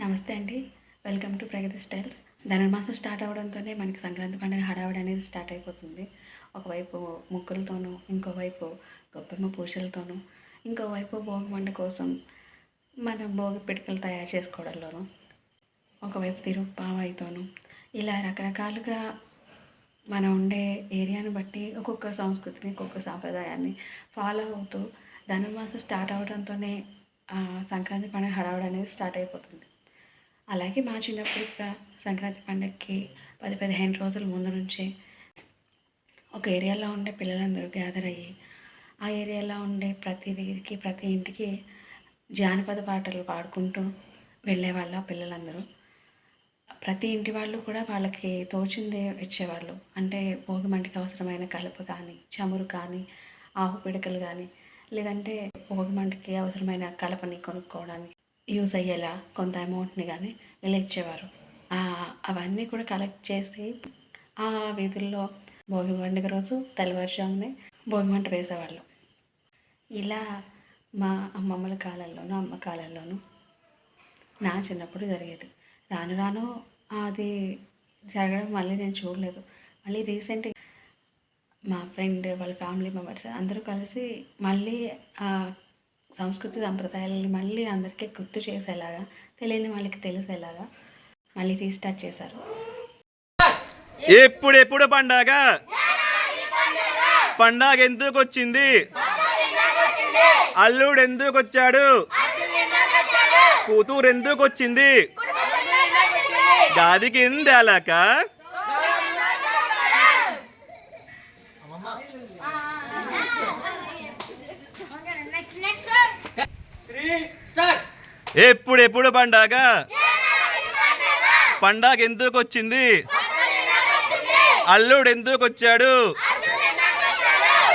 నమస్తే అండి. Welcome to Pragathi styles. Dhanurmasam start అవడంతోనే మనకి సంక్రాంతి పండుగ హడావిడి అనేది స్టార్ట్ అయిపోతుంది. ఒకవైపు ముగ్గులతోనూ ఇంకోవైపు గొప్పెమ్మ పూజలతోనూ ఇంకోవైపు భోగి మండ కోసం మనం భోగి పిడకలు తయారు చేసుకోవడంలోనూ ఒకవైపు తిరుపావాయితోనూ ఇలా రకరకాలుగా మనం ఉండే ఏరియాను బట్టి ఒక్కొక్క సంస్కృతిని ఒక్కొక్క సాంప్రదాయాన్ని ఫాలో అవుతూ ధనుర్మాసం స్టార్ట్ అవడంతోనే సంక్రాంతి పండుగ హడావిడి అనేది స్టార్ట్ అయిపోతుంది. అలాగే మా చిన్నప్పుడు కూడా సంక్రాంతి పండగకి పది పదిహేను రోజుల ముందు నుంచే ఒక ఏరియాలో ఉండే పిల్లలందరూ గ్యాదర్ అయ్యి ఆ ఏరియాలో ఉండే ప్రతి వీధికి ప్రతి ఇంటికి జానపద పాటలు పాడుకుంటూ వెళ్ళేవాళ్ళ పిల్లలందరూ. ప్రతి ఇంటి వాళ్ళు కూడా వాళ్ళకి తోచింది ఇచ్చేవాళ్ళు. అంటే భోగి మంటికి అవసరమైన కలుపు కానీ చమురు కానీ ఆవు పిడకలు కానీ లేదంటే భోగి మంటకి అవసరమైన కలపని కొనుక్కోవడానికి యూజ్ అయ్యేలా కొంత అమౌంట్ని కానీ ఇలా ఇచ్చేవారు అవన్నీ కూడా కలెక్ట్ చేసి ఆ వీధుల్లో భోగి పండుగ రోజు తెల్లవారుజామునే భోగి మంట వేసేవాళ్ళు. ఇలా మా అమ్మమ్మల కాలంలోనూ అమ్మ కాలంలోనూ నా చిన్నప్పుడు జరిగేది. రాను రాను అది జరగడం మళ్ళీ నేను చూడలేదు. మళ్ళీ రీసెంట్గా మా ఫ్రెండ్ వాళ్ళ ఫ్యామిలీ మెంబర్స్ అందరూ కలిసి మళ్ళీ సంస్కృతి సంప్రదాయాలని మళ్ళీ అందరికీ గుర్తు చేసేలాగా తెలియని వాళ్ళకి తెలిసేలాగా మళ్ళీ రీస్టార్ట్ చేశారు. ఎప్పుడెప్పుడు పండగ? పండగ ఎందుకు వచ్చింది అల్లుడు ఎందుకు వచ్చాడు కూతురు ఎందుకు వచ్చింది గాదికి ఎందు అలాక? ఎప్పుడెప్పుడు పండగ? పండగ ఎందుకు వచ్చింది అల్లుడు ఎందుకు వచ్చాడు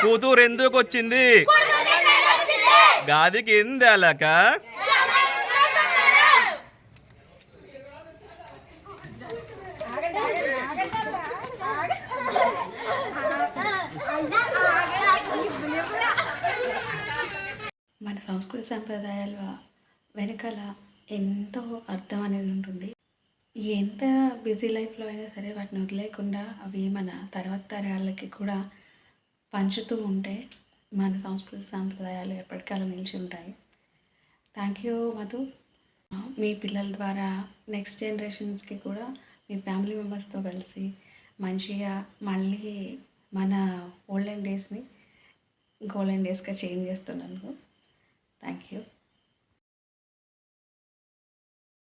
కూతురు ఎందుకు వచ్చింది గాదికి ఎందు అలాక సంస్కృతి సంప్రదాయాల వెనకాల ఎంతో అర్థం అనేది ఉంటుంది. ఎంత బిజీ లైఫ్లో అయినా సరే వాటిని వదిలేకుండా అవి మన తర్వాత తరాలకి కూడా పంచుతూ ఉంటే మన సంస్కృతి సాంప్రదాయాలు ఎప్పటికలా నిలిచి ఉంటాయి. Thank you Madhu. మీ పిల్లల ద్వారా నెక్స్ట్ జనరేషన్స్కి కూడా మీ ఫ్యామిలీ మెంబర్స్తో కలిసి మంచిగా మళ్ళీ మన ఓల్డెన్ డేస్ని గోల్డెన్ డేస్గా చేంజ్ చేస్తున్నాను Thank you.